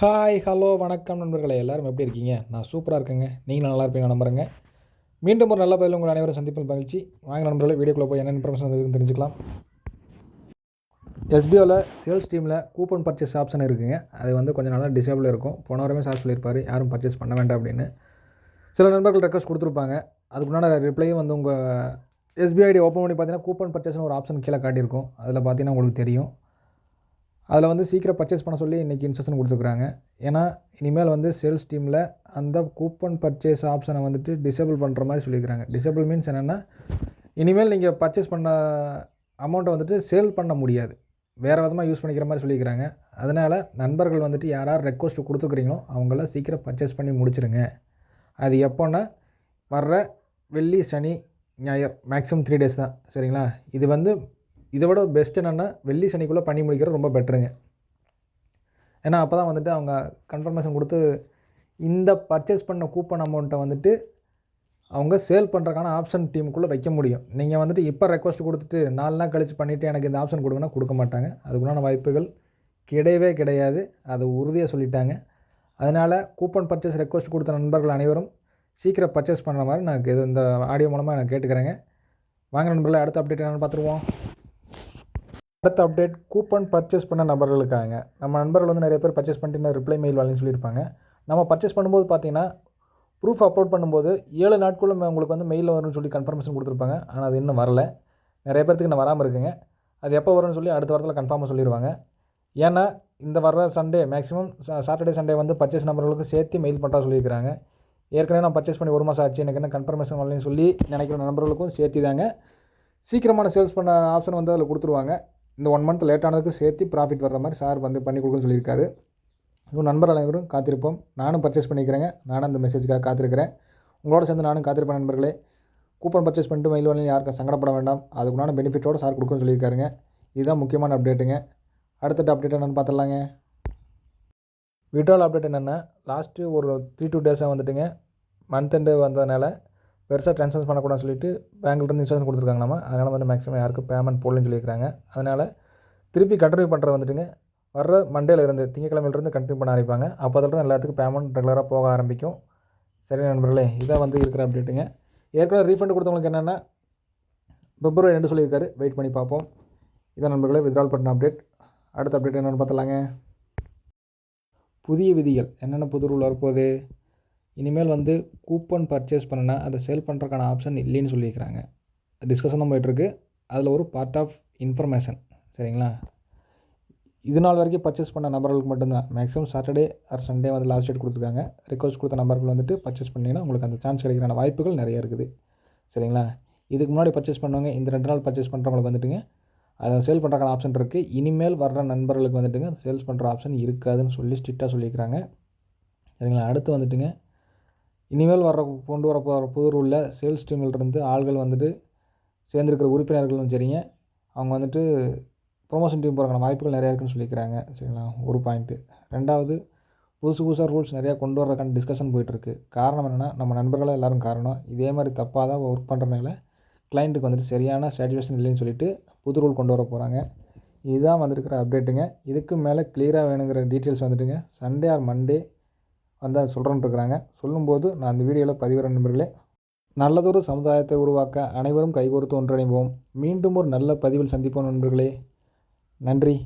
Hi hello வணக்கம் நண்பர்களே. எல்லோரும் எப்படி இருக்கீங்க? நான் சூப்பராக இருக்கேங்க. நீங்களும் நல்லா இருப்பீங்க நம்புறேங்க. மீண்டும் ஒரு நல்ல பதில் உங்கள் அனைவரும் சந்திப்பில் மகிழ்ச்சி. வாங்க நண்பர்களே வீடியோக்குள்ளே போய் என்ன இன்ஃபர்மேஷன் இருக்குன்னு தெரிஞ்சுக்கலாம். எஸ்பிஓவில் சேல்ஸ் டீமில் கூப்பன் பர்ச்சேஸ் ஆப்ஷன் இருக்குங்க. அது வந்து கொஞ்சம் நாளாக டிசேபிள் இருக்கும். போன வாரமே சார் சொல்லியிருப்பார். யாரும் பர்ச்சேஸ் பண்ண வேண்டாம் அப்படின்னு. சில நண்பர்கள் ரெக்வஸ்ட் கொடுத்துருப்பாங்க. அதுக்குண்டான ரிப்ளையும் வந்து உங்கள் எஸ்பிஐடி ஓப்பன் பண்ணி பார்த்தீங்கன்னா கூப்பன் பர்ச்சேஸ்னு ஒரு ஆப்ஷன் கீழே காட்டியிருக்கும். அதில் பார்த்தீங்கன்னா உங்களுக்கு தெரியும். அதில் வந்து சீக்கிரம் பர்ச்சேஸ் பண்ண சொல்லி இன்றைக்கி இன்ஸ்ட்ரக்ஷன் கொடுத்துருக்குறாங்க. ஏன்னா இனிமேல் வந்து சேல்ஸ் டீமில் அந்த கூப்பன் பர்ச்சேஸ் ஆப்ஷனை வந்துட்டு டிசேபிள் பண்ணுற மாதிரி சொல்லியிருக்கிறாங்க. டிசேபிள் மீன்ஸ் என்னென்னா இனிமேல் நீங்கள் பர்ச்சேஸ் பண்ண அமௌண்ட்டை வந்துட்டு சேல் பண்ண முடியாது. வேறு விதமாக யூஸ் பண்ணிக்கிற மாதிரி சொல்லியிருக்கிறாங்க. அதனால் நண்பர்கள் வந்துட்டு யார் யார் ரெக்வஸ்ட் கொடுத்துக்கிறீங்களோ அவங்கள சீக்கிரம் பர்ச்சேஸ் பண்ணி முடிச்சிருங்க. அது எப்போன்னா வர்ற வெள்ளி சனி ஞாயிறு மேக்ஸிமம் த்ரீ டேஸ் தான். சரிங்களா? இது வந்து இதை விட பெஸ்ட் என்னென்னா வெள்ளி சனிக்குள்ளே பண்ணி முடிக்கிறது ரொம்ப பெட்டருங்க ஏன்னா அப்போ தான் வந்துட்டு அவங்க கன்ஃபர்மேஷன் கொடுத்து இந்த பர்ச்சேஸ் பண்ண கூப்பன் அமௌண்ட்டை வந்துட்டு அவங்க சேல் பண்ணுறக்கான ஆப்ஷன் டீமுக்குள்ளே வைக்க முடியும். நீங்கள் வந்துட்டு இப்போ ரெக்வஸ்ட் கொடுத்துட்டு நாலு நாள் கழித்து பண்ணிவிட்டு எனக்கு இந்த ஆப்ஷன் கொடுங்கன்னா கொடுக்க மாட்டாங்க. அதுக்குண்டான வாய்ப்புகள் கிடையவே கிடையாது. அதை உறுதியாக சொல்லிட்டாங்க. அதனால் கூப்பன் பர்ச்சேஸ் ரெக்வஸ்ட் கொடுத்த நண்பர்கள் அனைவரும் சீக்கிரம் பர்ச்சேஸ் பண்ணுற மாதிரி நான் இது இந்த ஆடியோ மூலமாக நான் கேட்டுக்கிறேங்க. வாங்க நண்பர்களை அடுத்த அப்டேட் என்னென்னு பார்த்துருவோம். அடுத்த அப்டேட் கூப்பன் பர்ச்சேஸ் பண்ண நபர்களுக்காக நம்ம நண்பர்கள் வந்து நிறைய பேர் பர்ச்சேஸ் பண்ணிட்டு ரிப்ளை மெயில் வரலன்னு சொல்லியிருப்பாங்க. நம்ம பர்ச்சேஸ் பண்ணும்போது பார்த்தீங்கன்னா ப்ரூஃப் அப்லோட் பண்ணும்போது ஏழு நாட்களும் உங்களுக்கு வந்து மெயிலில் வரும்னு சொல்லி கன்ஃபர்மேஷன் கொடுத்துருப்பாங்க. ஆனால் அது இன்னும் வரல. நிறைய பேர்த்துக்கு இன்னும் வராமல் இருக்குங்க. அது எப்போ வரும்னு சொல்லி அடுத்த வாரத்தில் கன்ஃபார்மாக சொல்லிடுவாங்க ஏன்னா இந்த வர சண்டே மேக்ஸிமம் சாட்டர்டே சண்டே வந்து பர்ச்சேஸ் நம்பர்களுக்கு சேர்த்து மெயில் பண்ணுறா சொல்லியிருக்கிறாங்க. ஏற்கனவே நான் பர்ச்சேஸ் பண்ணி ஒரு மாதம் ஆச்சு எனக்கு என்ன கன்ஃபர்மேஷன் வரலன்னு சொல்லி நினைக்கிற நண்பர்களுக்கும் சேர்த்து தாங்க சீக்கிரமான சேல்ஸ் பண்ண ஆப்ஷன் வந்து அதில் கொடுத்துருவாங்க. இந்த ஒன் மந்த் லேட்டானதுக்கு சேர்த்து ப்ராஃபிட் வர்ற மாதிரி சார் வந்து பண்ணி கொடுக்குன்னு சொல்லியிருக்காரு. இவங்க நண்பர் அனைவரும் காத்திருப்போம். நானும் பர்ச்சேஸ் பண்ணிக்கிறேங்க. நானும் அந்த மெசேஜுக்காக காத்திருக்கிறேன். உங்களோட சேர்ந்து நானும் காத்திருப்பேன் நண்பர்களே. கூப்பன் பர்ச்சேஸ் பண்ணிட்டு மயில் வழியில் யாருக்கும் சங்கடப்பட வேண்டாம். அதுக்குண்டான பெனிஃபிட்டோடு சார் கொடுக்குன்னு சொல்லியிருக்காருங்க. இதுதான் முக்கியமான அப்டேட்டுங்க அடுத்த அப்டேட் என்னென்னு பார்த்துடலாங்க. விட்ரால் அப்டேட் என்னென்னா லாஸ்ட்டு ஒரு த்ரீ டூ டேஸாக வந்துட்டுங்க. மந்த் எண்டு வந்ததுனால பெருசாக ட்ரான்ஸ்ஃபர் பண்ணக்கூடாதுன்னு சொல்லிட்டு பேங்க்லேருந்து இன்சூரன்ஸ் கொடுத்துருக்காங்க நம்ம. அதனால் வந்து மேக்ஸிமம் யாருக்கும் பேமெண்ட் போடலன்னு சொல்லியிருக்காங்க அதனால் திருப்பி கண்டினியூ பண்ணுறது வந்துட்டுங்க. வர்ற மண்டேல இருந்து திங்கக்கிழமையிலேருந்து கண்டினியூ பண்ண ஆரம்பிப்பாங்க. அப்போ தான் எல்லாத்துக்கும் பேமெண்ட் ரெகுலராக போக ஆரம்பிக்கும். சரி நண்பர்களே இதாக வந்து இருக்கிற அப்டேட்டுங்க ஏற்கனவே ரீஃபண்ட் கொடுத்தவங்களுக்கு என்னென்னா பிப்ரவரி ரெண்டு சொல்லியிருக்காரு. வெயிட் பண்ணி பார்ப்போம். இதான் நண்பர்களே வித்ரால் பண்ண அப்டேட் அடுத்த அப்டேட் என்னென்னு பார்த்தலாங்க புதிய விதிகள். என்னென்ன புது ரூல் வரப்போகுது? இனிமேல் வந்து கூப்பன் பர்ச்சேஸ் பண்ணினா அதை சேல் பண்ணுறதுக்கான ஆப்ஷன் இல்லைன்னு சொல்லியிருக்கிறாங்க. டிஸ்கஷன் தான் போயிட்டுருக்கு. அதில் ஒரு பார்ட் ஆஃப் இன்ஃபர்மேஷன் சரிங்களா? இது நாள் வரைக்கும் பர்ச்சேஸ் பண்ண நபர்களுக்கு மட்டும்தான். மேக்ஸிமம் சாட்டர்டே ஆர் சண்டே வந்து லாஸ்ட் டேட் கொடுத்துருக்காங்க. ரிக்வஸ்ட் கொடுத்த நபர்கள் வந்துட்டு பர்ச்சேஸ் பண்ணிங்கன்னா உங்களுக்கு அந்த சான்ஸ் கிடைக்கிறான வாய்ப்புகள் நிறைய இருக்குது. சரிங்களா? இதுக்கு முன்னாடி பர்ச்சேஸ் பண்ணுவாங்க இந்த ரெண்டு நாள் பர்ச்சேஸ் பண்ணுறவங்களுக்கு வந்துட்டுங்க அதை சேல் பண்ணுறக்கான ஆப்ஷன் இருக்குது இனிமேல் வர்ற நண்பர்களுக்கு வந்துட்டுங்க சேல்ஸ் பண்ணுற ஆப்ஷன் இருக்காதுன்னு சொல்லி ஸ்ட்ரிக்டாக சொல்லியிருக்கிறாங்க. சரிங்களா? அடுத்து வந்துட்டுங்க இனிமேல் வர கொண்டு வர போகிற புது ரூலில் சேல்ஸ் டீமிலிருந்து ஆள்கள் வந்துட்டு சேர்ந்துருக்கிற உறுப்பினர்களும் சரிங்க. அவங்க வந்துட்டு ப்ரொமோஷன் டீம் போகிறக்கான வாய்ப்புகள் நிறையா இருக்குன்னு சொல்லிக்கிறாங்க. சரிங்களா? ஒரு பாயிண்ட்டு ரெண்டாவது புதுசு புதுசாக ரூல்ஸ் நிறையா கொண்டு வர்றதுக்கான டிஸ்கஷன் போயிட்டுருக்கு. காரணம் என்னென்னா நம்ம நண்பர்களாக எல்லோரும் காரணம். இதே மாதிரி தப்பாக தான் ஒர்க் பண்ணுறதுனால கிளைண்ட்டுக்கு வந்துட்டு சரியான சாட்டிஸ்ஃபேக்ஷன் இல்லைன்னு சொல்லிட்டு புது ரூல் கொண்டு வர போகிறாங்க இதுதான் வந்துருக்கிற அப்டேட்டுங்க இதுக்கு மேலே கிளியராக வேணுங்கிற டீட்டெயில்ஸ் வந்துட்டுங்க. சண்டே ஆர் மண்டே வந்து அதை இருக்கிறாங்க சொல்லும்போது நான் அந்த வீடியோவில் பதிவிற நண்பர்களே. நல்லதொரு சமுதாயத்தை உருவாக்க அனைவரும் கைகோர்த்து ஒன்றிணைவோம். மீண்டும் ஒரு நல்ல பதிவில் சந்திப்போம் நண்பர்களே. நன்றி.